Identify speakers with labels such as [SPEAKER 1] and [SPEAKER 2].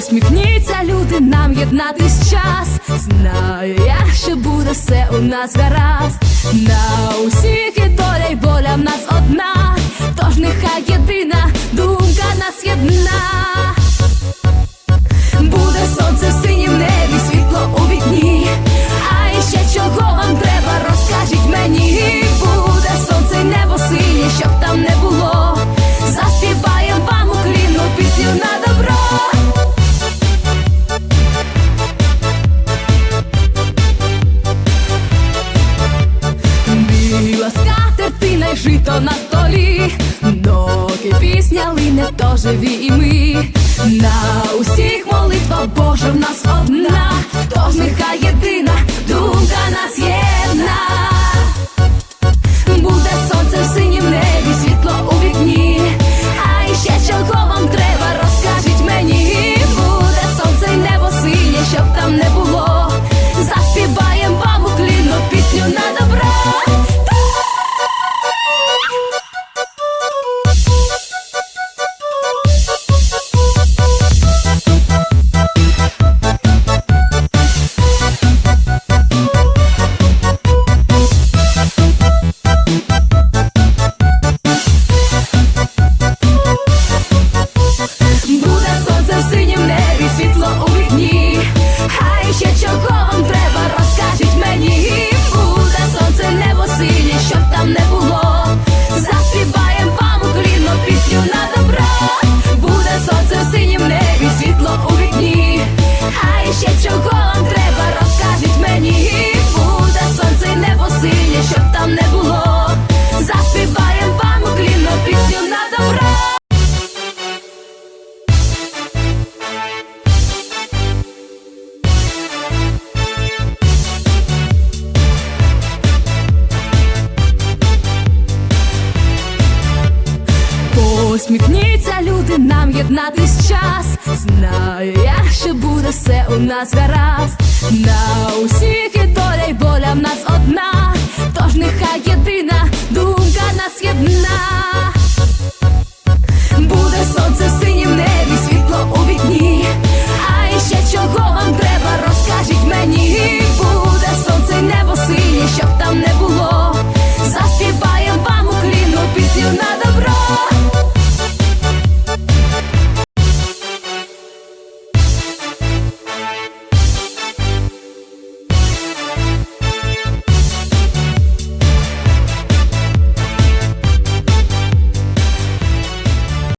[SPEAKER 1] Усміхніться, люди, нам єднатись час. Знаю, я що буде все у нас гаразд. На усіх і доля й воля в нас. на столі, доки пісня лине, то живі і ми. На усіх молитва Божа в нас одна, тож нехай. Усміхніться, люди, нам єднатись час. Знаю, як що буде все у нас гаразд. На усіх і доля, і боля в нас одна, тож нехай єдина думка нас єдна.